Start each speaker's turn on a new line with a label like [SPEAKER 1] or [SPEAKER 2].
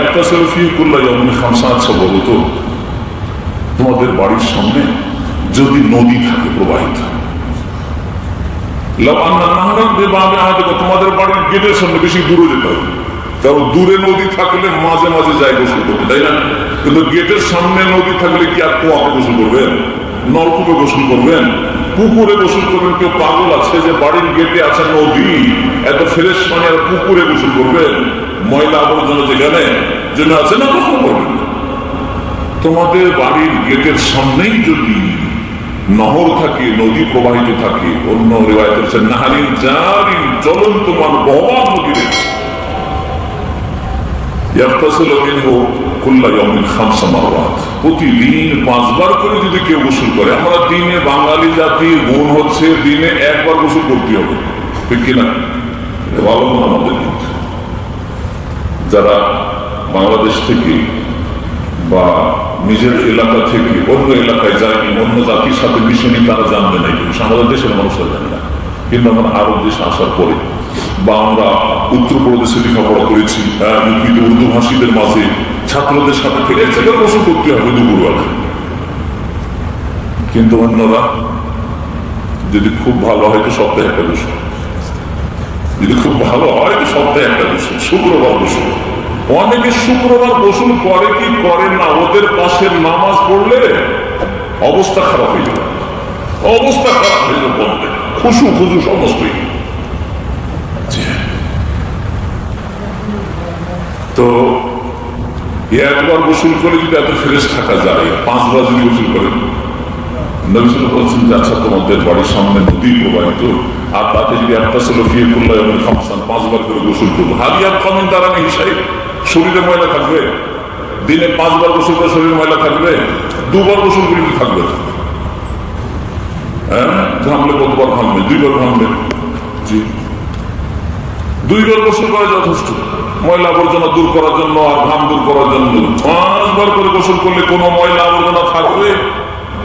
[SPEAKER 1] একটা সেলফি করলে যেমন খামসা বলো তো তোমাদের বাড়ির সামনে যদি নদী থাকে প্রবাহিত। তোমাদের বাড়ির গেটের সামনে বেশি দূরে যেতে হবে। কারণ দূরে নদী থাকলে মাঝে মাঝে যায় গোসল করতে, তাই না? কিন্তু গেটের সামনে নদী থাকলে কি আর গোসল করবেন? নলকূপে গোসল করবেন? পুকুরে গোসল করবেন? কেউ পাগল আছে যে বাড়ির গেটে আছে নদী, এত ফ্রেশ পানি আর পুকুরে গোসল করবেন? ময়লা আবর্জনা যেখানে জন্য আছে না গোসল করবেন তোমাদের বাড়ির গেটের সামনেই যদি নহর থাকে, নদী প্রবাহিত থাকে, অন্য প্রতিদিন পাঁচবার করে যদি কেউ গোসল করে, আমরা দিনে বাঙালি জাতির গুণ হচ্ছে দিনে একবার গোসল করতে হবে। ঠিক কিনা? ভালো আমাদের যারা বাংলাদেশ থেকে বা নিজের এলাকা থেকে অন্য এলাকায় যায়নি অন্য জাতির সাথে মিশনি তারা জানবে না কিন্তু আমাদের দেশের মানুষরা জানে না। কিন্তু আমরা আরব দেশে আসার পরে বা আমরা উত্তরপ্রদেশে লেখাপড়া করেছি হ্যাঁ, কিন্তু উর্দু ভাষীদের মাঝে ছাত্রদের সাথে থেকে গোসল করতে হবে দুপুরবেলা কিন্তু অন্যরা যদি খুব ভালো হয় তো সপ্তাহে একটা গোসল যদি খুব ভালো হয়, তো সপ্তাহে একটা গোসল শুক্রবার গোসল অনেকে শুক্রবার গোসল করে কি করে না? ওদের পাশের নামাজ পড়লে অবস্থা খারাপ হয়ে যাবে। অবস্থা খারাপ হয়ে যাবে বলতে। খুশু খুশু সমস্তই। তো একবার গোসল করে যদি এত ফ্রেশ থাকা যায় পাঁচবার যদি গোসল করেন বলছেন যে আচ্ছা তোমাদের বাড়ির সামনে নদী প্রবাহিত। আর তাতে যদি একটা করল এবং করে গোসল নেই হিসাবে শরীরে ময়লা থাকবে। দিনে গোসল করে ময়লা থাকবে। দুবার গোসল থাকবে হ্যাঁ? যথেষ্ট। ময়লা আবর্জনা দূর করার জন্য আর ঘাম দূর করার জন্য। পাঁচবার করে গোসল করলে কোনো ময়লা আবর্জনা থাকবে?